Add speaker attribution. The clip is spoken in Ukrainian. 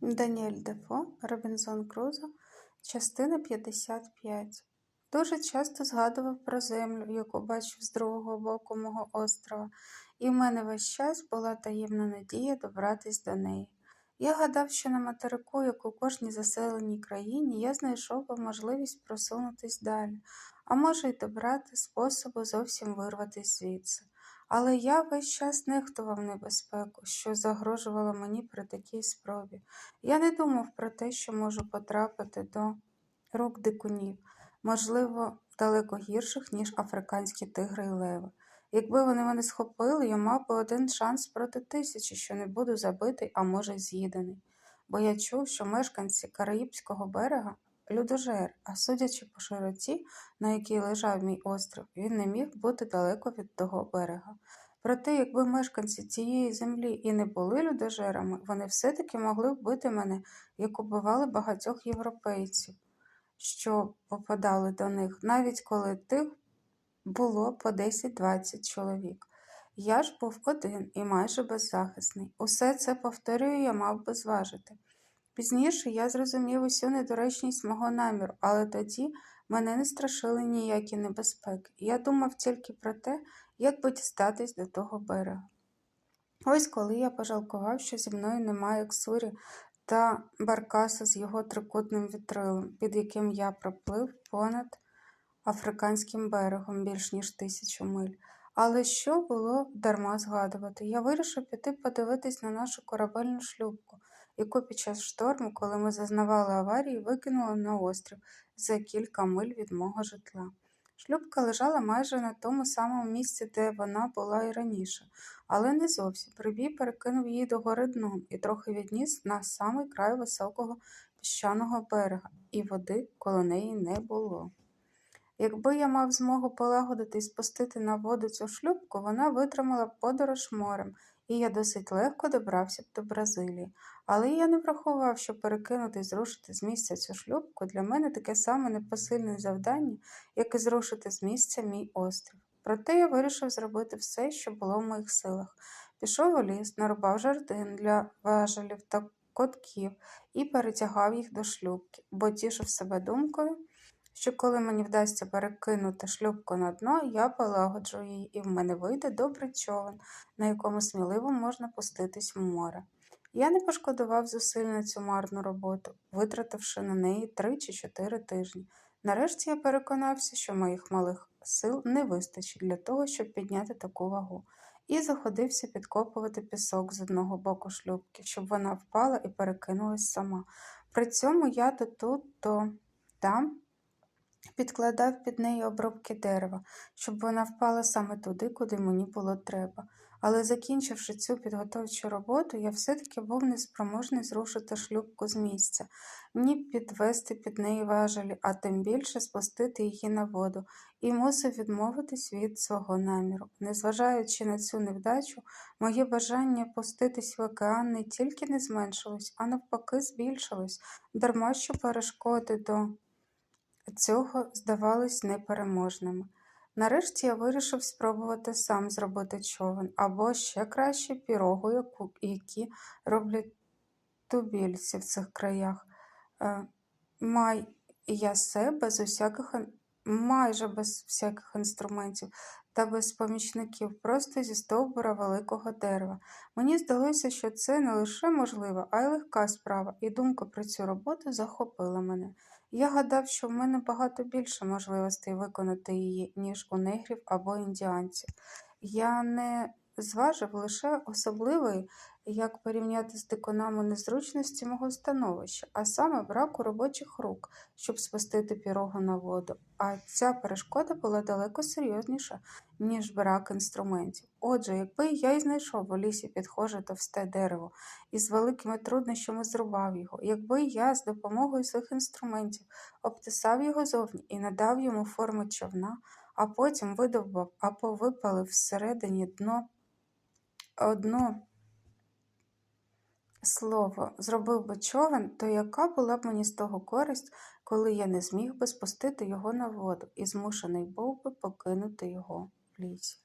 Speaker 1: Даніель Дефо, Робінзон Крузо, частина 55. Дуже часто згадував про землю, яку бачив з другого боку мого острова, і в мене весь час була таємна надія добратись до неї. Я гадав, що на материку, як у кожній заселеній країні, я знайшов би можливість просунутись далі, а може й добрати способу зовсім вирватися звідси. Але я весь час нехтував небезпеку, що загрожувала мені при такій спробі. Я не думав про те, що можу потрапити до рук дикунів, можливо, далеко гірших, ніж африканські тигри і леви. Якби вони мене схопили, я мав би один шанс проти тисячі, що не буду забитий, а може з'їдений. Бо я чув, що мешканці Караїбського берега людожер, а судячи по широті, на якій лежав мій острів, він не міг бути далеко від того берега. Проте, якби мешканці цієї землі і не були людожерами, вони все-таки могли вбити мене, як убивали багатьох європейців, що попадали до них, навіть коли тих було по 10-20 чоловік. Я ж був один і майже беззахисний. Усе це, повторюю, я мав би зважити. Пізніше я зрозумів усю недоречність мого наміру, але тоді мене не страшили ніякі небезпеки. Я думав тільки про те, як би дістатись до того берега. Ось коли я пожалкував, що зі мною немає ксурі та баркаса з його трикутним вітрилом, під яким я проплив понад африканським берегом більш ніж тисячу миль. Але що було дарма згадувати? Я вирішив піти подивитись на нашу корабельну шлюпку, яку під час шторму, коли ми зазнавали аварії, викинули на острів за кілька миль від мого житла. Шлюпка лежала майже на тому самому місці, де вона була і раніше, але не зовсім. Прибій перекинув її догори дном і трохи відніс на самий край високого піщаного берега, і води коло неї не було. Якби я мав змогу полагодити і спустити на воду цю шлюпку, вона витримала подорож морем, і я досить легко добрався б до Бразилії. Але я не врахував, що перекинути і зрушити з місця цю шлюпку для мене таке саме непосильне завдання, як і зрушити з місця мій острів. Проте я вирішив зробити все, що було в моїх силах. Пішов у ліс, нарубав жардин для важелів та котків і перетягав їх до шлюбки, бо тішив себе думкою що коли мені вдасться перекинути шлюбку на дно, я полагоджу її, і в мене вийде добрий човен, на якому сміливо можна пуститись в море. Я не пошкодував зусиль на цю марну роботу, витративши на неї три чи чотири тижні. Нарешті я переконався, що моїх малих сил не вистачить для того, щоб підняти таку вагу, і заходився підкопувати пісок з одного боку шлюбки, щоб вона впала і перекинулась сама. При цьому я то тут, то там Підкладав під неї обробки дерева, щоб вона впала саме туди, куди мені було треба. Але, закінчивши цю підготовчу роботу, я все-таки був неспроможний зрушити шлюбку з місця, ні підвести під неї важелі, а тим більше спустити її на воду, і мусив відмовитись від свого наміру. Незважаючи на цю невдачу, моє бажання пуститись в океан не тільки не зменшилось, а навпаки, збільшилось, дарма що перешкоди до цього здавались непереможними. Нарешті я вирішив спробувати сам зробити човен, або ще краще пірогу, яку, які роблять тубільці в цих краях. Е, май я себе без усяких, майже без всяких інструментів та без помічників, просто зі стовбура великого дерева. Мені здалося, що це не лише можлива, а й легка справа, і думка про цю роботу захопила мене. Я гадав, що в мене багато більше можливостей виконати її, ніж у негрів або індіанців. Я не зважив лише особливої, як порівняти з дикунами незручності мого становища, а саме браку робочих рук, щоб спустити пірогу на воду. А ця перешкода була далеко серйозніша, ніж брак інструментів. Отже, якби я й знайшов у лісі підхоже товсте дерево і з великими труднощами зрубав його, якби я з допомогою своїх інструментів обтисав його зовні і надав йому форму човна, а потім видовбав або випалив всередині дно одно слово, зробив би човен, то яка була б мені з того користь, коли я не зміг би спустити його на воду і змушений був би покинути його в лісі?